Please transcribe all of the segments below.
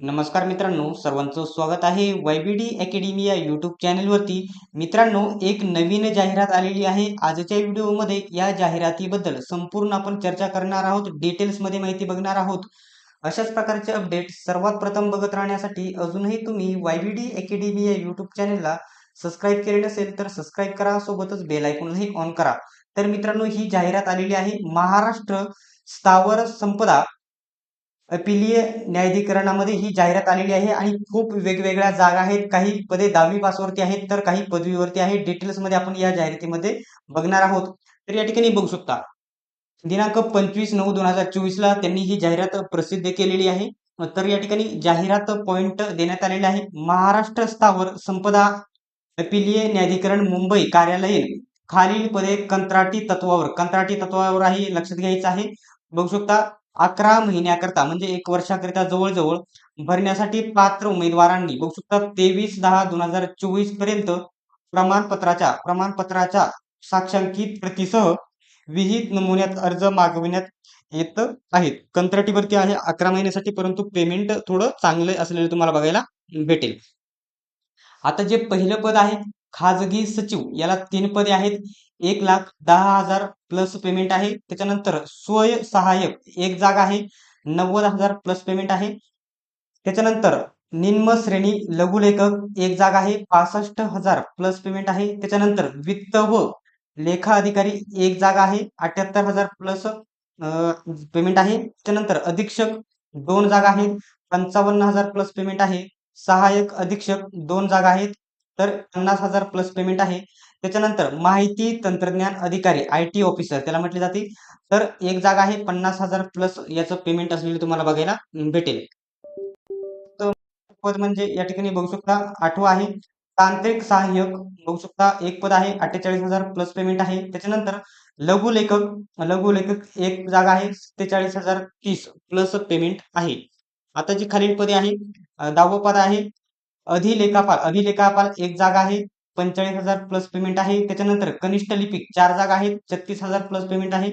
नमस्कार मित्रांनो सर्वांचं स्वागत आहे वायबीडी अकॅडमी या यूट्यूब चॅनलवरती. मित्रांनो एक नवीन जाहिरात आलेली आहे. आजच्या व्हिडिओमध्ये या जाहिरातीबद्दल संपूर्ण आपण चर्चा करणार आहोत. डिटेल्समध्ये माहिती बघणार आहोत. अशाच प्रकारचे अपडेट सर्वात प्रथम बघत राहण्यासाठी अजूनही तुम्ही वायबीडी अकॅडमी या यूट्यूब चॅनलला सबस्क्राईब केले नसेल तर सबस्क्राईब करा. सोबतच बेल आयकॉनही ऑन करा. तर मित्रांनो ही जाहिरात आलेली आहे. महाराष्ट्र स्थावर संपदा. अपिलीय न्यायाधिकरणामध्ये ही जाहिरात आलेली आहे आणि खूप वेगवेगळ्या जागा आहेत. काही पदे दहावी पासवरती आहेत तर काही पदवीवरती आहेत डिटेल्समध्ये आपण या जाहिरातीमध्ये बघणार आहोत. तर या ठिकाणी बघू शकता. दिनांक पंचवीस नऊ दोन हजार चोवीस ला त्यांनी ही जाहिरात प्रसिद्ध केलेली आहे. तर या ठिकाणी जाहिरात पॉइंट देण्यात आलेले आहे. महाराष्ट्र स्थावर संपदा अपिलीय न्यायाधिकरण मुंबई कार्यालयीन खालील पदे कंत्राटी तत्वावर. कंत्राटी तत्वावर आहे लक्षात घ्यायचं आहे. बघू शकता अकरा महिन्याकरता म्हणजे एक वर्षाकरिता जवळजवळ भरण्यासाठी पात्र उमेदवारांनी बघू शकता तेवीस दहा दोन हजार चोवीसपर्यंत प्रमाणपत्राच्या प्रमाणपत्राच्या साक्षांकित प्रतीसह विहित नमुन्यात अर्ज मागविण्यात येत आहेत. कंत्राटीवरती आहे अकरा महिन्यासाठी परंतु पेमेंट थोडं चांगलं असलेलं तुम्हाला बघायला भेटेल. आता जे पहिलं पद आहे खाजगी सचिव याला तीन पदे आहेत. एक लाख दहा हजार प्लस पेमेंट आहे. त्याच्यानंतर स्वय सहाय्यक एक जागा आहे. नव्वद हजार प्लस पेमेंट आहे. त्याच्यानंतर निम्न श्रेणी लघुलेखक एक जागा आहे. पासष्ट हजार प्लस पेमेंट आहे. त्याच्यानंतर वित्त व लेखा अधिकारी एक जागा आहे. अठ्याहत्तर हजार प्लस पेमेंट आहे. त्याच्यानंतर अधीक्षक दोन जागा आहेत. पंचावन्न हजार प्लस पेमेंट आहे. सहाय्यक अधीक्षक दोन जागा आहेत. तर पन्नास हजार प्लस पेमेंट आहे. त्याच्यानंतर माहिती तंत्रज्ञान अधिकारी आय टी ऑफिसर त्याला म्हटले जाते. तर एक जागा आहे पन्नास हजार प्लस याचं पेमेंट असलेलं तुम्हाला बघायला भेटेल. पद म्हणजे या ठिकाणी बघू शकता आठवं आहे. तांत्रिक सहाय्यक बघू शकता एक पद आहे अठ्ठेचाळीस हजार प्लस पेमेंट आहे. त्याच्यानंतर लघु लेखक लघु लेखक एक जागा आहे सत्तेचाळीस हजार तीस प्लस पेमेंट आहे. आता जी खालील पदे आहे दहावं पद आहे अधिलेखापाल अधिलेखापाल एक जागा आहे पंचेचाळीस हजार प्लस पेमेंट आहे. त्याच्यानंतर कनिष्ठ लिपिक चार जागा आहेत छत्तीस हजार प्लस पेमेंट आहे.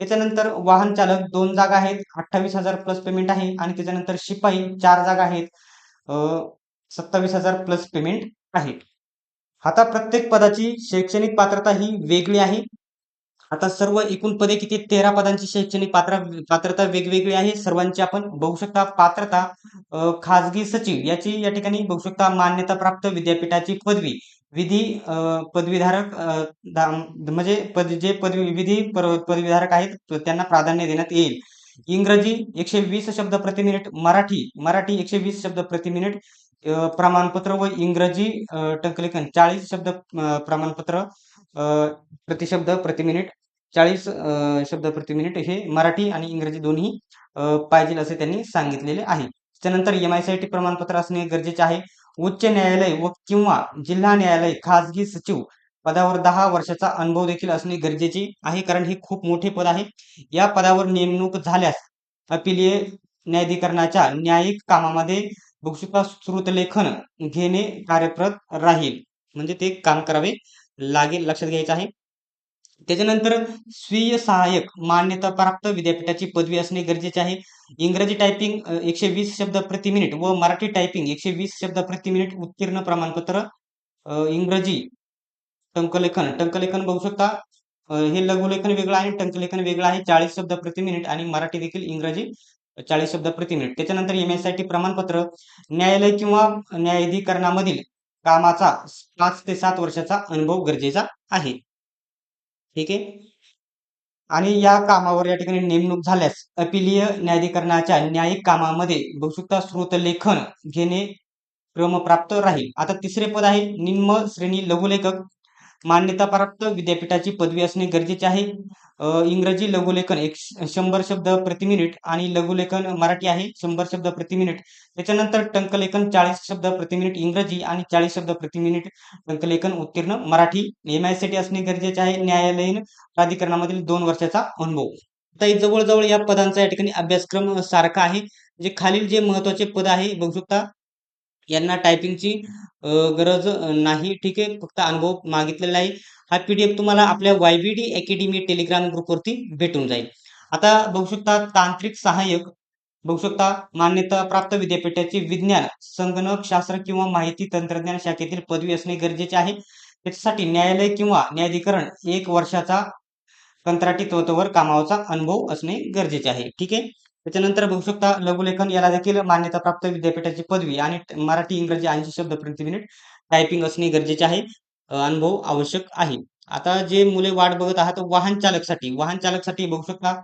त्याच्यानंतर वाहन चालक दोन जागा आहेत अठ्ठावीस हजार प्लस पेमेंट आहे. आणि त्याच्यानंतर शिपाई चार जागा आहेत सत्तावीस हजार प्लस पेमेंट आहे. आता प्रत्येक पदाची शैक्षणिक पात्रता ही वेगळी आहे. आता सर्व एकूण पदे किती तेरा पदांची शैक्षणिक पात्र पात्रता वेगवेगळी आहे. सर्वांची आपण बघू शकता पात्रता खाजगी सचिव याची या ठिकाणी बघू शकता मान्यता प्राप्त विद्यापीठाची पदवी विधी पदवीधारक म्हणजे पद जे पदवी विधी पदवीधारक आहेत त्यांना प्राधान्य देण्यात येईल. इंग्रजी एकशे वीस शब्द प्रति मिनिट मराठी मराठी एकशे वीस शब्द प्रति मिनिट प्रमाणपत्र व इंग्रजी टंकलेखन चाळीस शब्द प्रमाणपत्र प्रतिशब्द प्रति मिनिट चाळीस शब्द प्रति मिनिट हे मराठी आणि इंग्रजी दोन्ही पाहिजे असे त्यांनी सांगितलेले आहे. त्यानंतर M I C I T प्रमाणपत्र असणे गरजेचे आहे. उच्च न्यायालय व किंवा जिल्हा न्यायालय खाजगी सचिव पदावर दहा वर्षाचा अनुभव देखील असणे गरजेचे आहे कारण हे खूप मोठे पद आहे. या पदावर नेमणूक झाल्यास अपिलीय न्यायाधिकरणाच्या न्यायिक कामामध्ये बक्षुका श्रुतलेखन घेणे कार्यप्रत राहील. म्हणजे ते काम करावे. लागेल लक्षात घ्यायचं आहे. त्याच्यानंतर स्वीय सहाय्यक मान्यता प्राप्त विद्यापीठाची पदवी असणे गरजेचे आहे. इंग्रजी टायपिंग एकशे वीस शब्द प्रति मिनिट व मराठी टायपिंग एकशे वीस शब्द प्रति मिनिट उत्तीर्ण प्रमाणपत्र इंग्रजी टंकलेखन. टंकलेखन बघू शकता. हे लघुलेखन वेगळं आहे टंकलेखन वेगळं आहे. चाळीस शब्द प्रति मिनिट आणि मराठी देखील इंग्रजी चाळीस शब्द प्रति मिनिट त्याच्यानंतर एम एस आय टी प्रमाणपत्र न्यायालय किंवा न्यायाधिकरणामधील कामाचा पाच ते सात वर्षाचा अनुभव गरजेचा आहे. ठीक आहे? आणि या कामावर या ठिकाणी नेमणूक झाल्यास अपिलीय न्यायाधिकरणाच्या न्यायिक कामामध्ये बहुसुद्धा स्रोत लेखन घेणे क्रमप्राप्त राहील. आता तिसरे पद आहे निम्न श्रेणी लघुलेखक. मान्यताप्राप्त विद्यापीठाची पदवी असणे गरजेचे आहे. इंग्रजी लघुलेखन एक शंभर शब्द प्रति मिनिट आणि लघुलेखन मराठी आहे शंभर शब्द प्रति मिनिट. त्याच्यानंतर टंकलेखन चाळीस शब्द प्रति मिनिट इंग्रजी आणि चाळीस शब्द प्रति मिनिट टंकलेखन उत्तीर्ण मराठी. एम आयसाठी असणे गरजेचे आहे न्यायालयीन प्राधिकरणामधील दोन वर्षाचा अनुभव. आता जवळजवळ या पदांचा या ठिकाणी अभ्यासक्रम सारखा आहे. जे खालील जे महत्त्वाचे पद आहे बघू शकता यांना टायपिंगची गरज नाही. ठीक आहे फक्त अनुभव मागितलेला आहे. हा पीडीएफ तुम्हाला आपल्या वायबीडी अकॅडमी टेलिग्राम ग्रुपवरती भेटून जाईल. आता बघू शकता तांत्रिक सहाय्यक बघू शकता मान्यता प्राप्त विद्यापीठाचे विज्ञान संगणक शास्त्र किंवा माहिती तंत्रज्ञान शाखेतील पदवी असणे गरजेचे आहे. त्याच्यासाठी न्यायालय किंवा न्यायाधिकरण एक वर्षाचा कंत्राटी तत्वावर कामाचा अनुभव असणे गरजेचे आहे. ठीक आहे? त्याच्यानंतर बघू शकता लघुलेखन याला देखील मान्यता प्राप्त विद्यापीठाची पदवी आणि मराठी इंग्रजी ऐंशी शब्द प्रति मिनिट टायपिंग असणे गरजेचे आहे. अनुभव आवश्यक आहे. आता जे मुले वाट बघत आहात वाहन चालकसाठी वाहन चालकसाठी बघू शकता.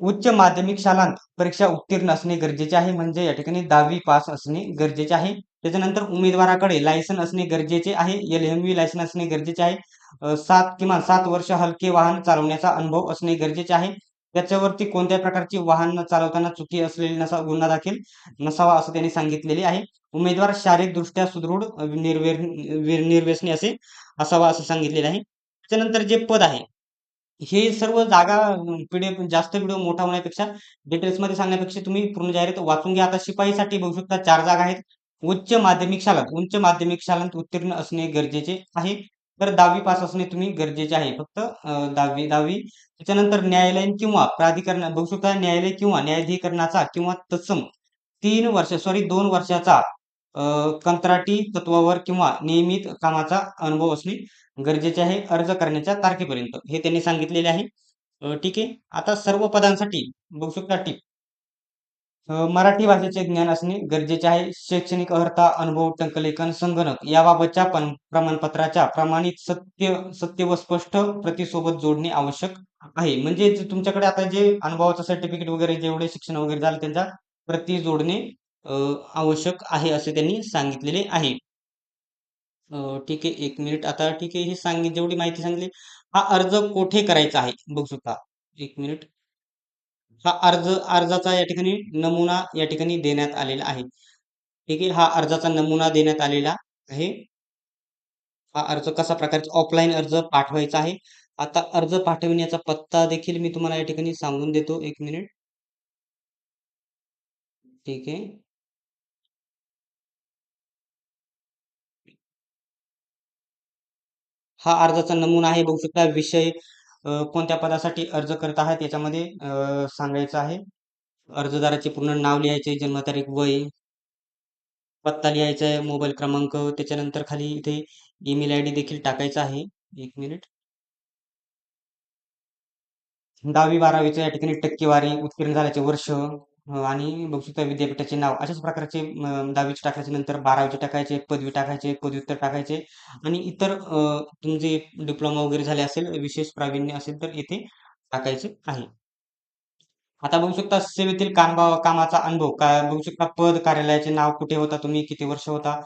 उच्च माध्यमिक शालांत परीक्षा उत्तीर्ण असणे गरजेचे आहे. म्हणजे या ठिकाणी दहावी पास असणे गरजेचे आहे. त्याच्यानंतर उमेदवाराकडे लायसन असणे गरजेचे आहे. एल एम व्ही लायसन असणे गरजेचे आहे. सात किमान सात वर्ष हलके वाहन चालवण्याचा अनुभव असणे गरजेचे आहे. त्याच्यावरती कोणत्या प्रकारची वाहन चालवताना चुकी असलेली नसा गुन्हा दाखल नसावा असं त्यांनी सांगितलेले आहे. उमेदवार शारीरिकदृष्ट्या सुदृढ निर्वेर निर्व्यसनी असे असावा असं सांगितलेले आहे. त्याच्यानंतर जे पद आहे हे सर्व जागा पीडीएफ जास्त व्हिडिओ मोठा होण्यापेक्षा डिटेल्समध्ये सांगण्यापेक्षा तुम्ही पूर्ण जाहिरात वाचून घ्या. आता शिपाईसाठी बघू शकता चार जागा आहेत. उच्च माध्यमिक शाळांत उच्च माध्यमिक शाळांत उत्तीर्ण असणे गरजेचे आहे. तर दहावी पास असणे तुम्ही गरजेचे आहे. फक्त दहावी दहावी त्याच्यानंतर न्यायालयीन किंवा प्राधिकरण बघू शकता न्यायालय किंवा न्यायाधिकरणाचा किंवा तत्सम तीन वर्ष सॉरी दोन वर्षाचा कंत्राटी तत्वावर किंवा नियमित कामाचा अनुभव असणे गरजेचे आहे अर्ज करण्याच्या तारखेपर्यंत. हे त्यांनी सांगितलेले आहे. ठीक आहे. आता सर्व पदांसाठी बघू शकता टीप. मराठी भाषेचे ज्ञान असणे गरजेचे आहे. शैक्षणिक अर्हता अनुभव टंकलेखन संगणक याबाबतच्या प्रमाणपत्राच्या प्रमाणित सत्य सत्य व स्पष्ट प्रतिसोबत जोडणे आवश्यक आहे. म्हणजे तुमच्याकडे आता जे अनुभवाचं सर्टिफिकेट वगैरे जेवढे शिक्षण वगैरे झालं त्यांचा प्रति जोडणे आवश्यक आहे असे त्यांनी सांगितलेले आहे. ठीक आहे एक मिनिट. आता ठीक आहे हे सांगित जेवढी माहिती सांगितली हा अर्ज कोठे करायचा आहे? बघ सुद्धा एक मिनिट. हा अर्ज अर्जाचा या ठिकाणी नमुना या ठिकाणी देण्यात आलेला आहे. ठीक आहे? हा अर्जाचा नमुना देण्यात आलेला आहे. हा अर्ज कसा प्रकारचा? ऑफलाईन अर्ज पाठवायचा आहे. आता अर्ज पाठविण्याचा पत्ता देखील मी तुम्हाला या ठिकाणी सांगून देतो. एक मिनिट. ठीक आहे? हा अर्जाचा नमुना आहे. बघू शकता विषय कोणत्या पदासाठी अर्ज करत आहात याच्यामध्ये सांगायचं आहे. अर्जदाराचे पूर्ण नाव लिहायचे जन्मतारीख वय पत्ता लिहायचा आहे मोबाईल क्रमांक त्याच्यानंतर खाली इथे ईमेल आय डी देखील टाकायचा आहे. एक मिनिट. दहावी बारावीच्या या ठिकाणी टक्केवारी उत्तीर्ण झाल्याचे वर्ष. आणि बघू विद्यापीठाचे नाव अशाच प्रकारचे दहावीचे टाकायचे नंतर बारावीचे टाकायचे पदवी टाकायचे पदव्युत्तर टाकायचे आणि इतर तुमचे डिप्लोमा वगैरे झाले असेल विशेष प्रावीण्य असेल तर इथे टाकायचे आहे. आता बघू शकता सेवेतील काम कामाचा अनुभव काय बघू शकता पद कार्यालयाचे नाव कुठे होता तुम्ही किती वर्ष होता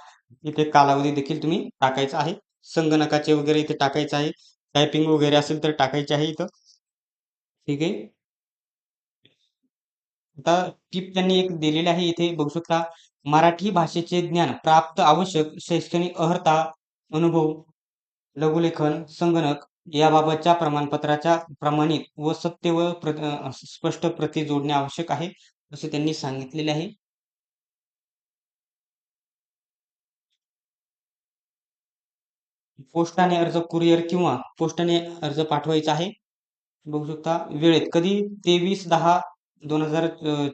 इथे कालावधी देखील तुम्ही टाकायचा आहे. संगणकाचे वगैरे इथे टाकायचं आहे. टायपिंग वगैरे असेल तर टाकायचे आहे इथं. ठीक आहे. आता टिप त्यांनी एक दिलेली आहे इथे बघू शकता. मराठी भाषेचे ज्ञान प्राप्त आवश्यक शैक्षणिक अर्हता अनुभव लघुलेखन संगणक याबाबतच्या प्रमाणपत्राच्या प्रमाणित व सत्य व स्पष्ट प्रती जोडणे आवश्यक आहे असे त्यांनी सांगितलेले आहे. पोस्टाने अर्ज कुरिअर किंवा पोस्टाने अर्ज पाठवायचा आहे. बघू शकता वेळेत कधी? तेवीस दहा दोन हजार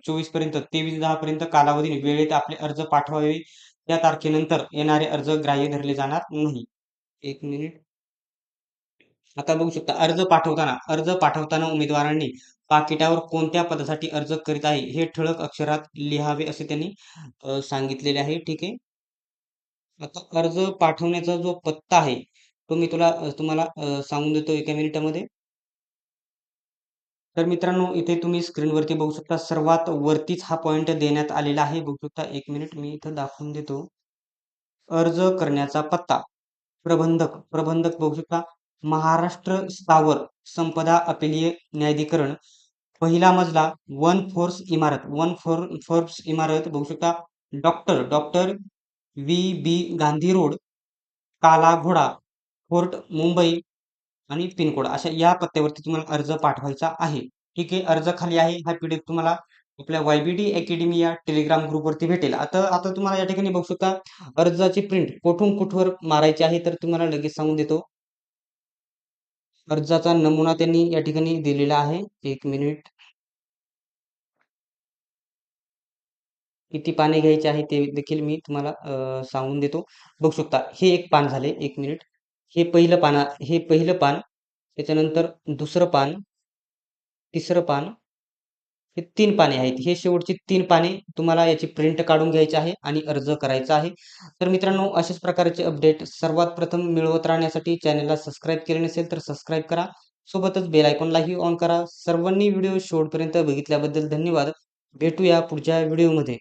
चोवीसपर्यंत तेवीस दहा पर्यंत कालावधीने वेळेत आपले अर्ज पाठवावे. त्या तारखेनंतर येणारे अर्ज ग्राह्य धरले जाणार नाही. एक मिनिट. आता बघू शकता अर्ज पाठवताना अर्ज पाठवताना उमेदवारांनी पाकिटावर कोणत्या पदासाठी अर्ज करीत आहे हे ठळक अक्षरात लिहावे असे त्यांनी सांगितलेले आहे. ठीक आहे? आता अर्ज पाठवण्याचा जो पत्ता आहे तो मी तुला तुम्हाला सांगून देतो एका मिनिटामध्ये. तर मित्रांनो इथे तुम्ही स्क्रीनवरती बघू शकता सर्वात वरतीच हा पॉईंट देण्यात आलेला आहे. बघू शकता एक मिनिट मी इथं दाखवून देतो. अर्ज करण्याचा पत्ता. प्रबंधक. प्रबंधक बघू शकता महाराष्ट्र स्थावर संपदा अपिलीय न्यायाधिकरण पहिला मजला वन फोर्स इमारत. वन फोर फोर्स इमारत बघू शकता doctor doctor V B Gandhi road Kala Ghoda Fort Mumbai. आणि पिनकोड अशा या पत्त्यावरती तुम्हाला अर्ज पाठवायचा आहे. ठीक आहे? अर्ज खाली आहे. हा पीडीएफ तुम्हाला आपल्या वायबीडी अकॅडमी या टेलिग्राम ग्रुपवरती भेटेल. आता आता तुम्हाला या ठिकाणी बघू शकता अर्जाची प्रिंट कुठून कुठवर मारायची आहे तर तुम्हाला लगेच सांगून देतो. अर्जाचा नमुना त्यांनी या ठिकाणी दिलेला आहे. एक मिनिट किती पाने घ्यायचे आहे ते देखील मी तुम्हाला सांगून देतो. बघू शकता हे एक पान झाले. एक मिनिट हे पहिलं पान हे पहिलं पान त्याच्यानंतर दुसरं पान तिसरं पान हे तीन पाने आहेत. हे शेवटची तीन पाने तुम्हाला याची प्रिंट काढून घ्यायची आहे आणि अर्ज करायचा आहे. तर मित्रांनो अशाच प्रकारचे अपडेट सर्वात प्रथम मिळवत राहण्यासाठी चॅनलला सबस्क्राईब केले नसेल तर सबस्क्राईब करा. सोबतच बेल आयकॉनलाही ऑन करा. सर्वांनी व्हिडिओ शेवटपर्यंत बघितल्याबद्दल धन्यवाद. भेटूया पुढच्या व्हिडिओमध्ये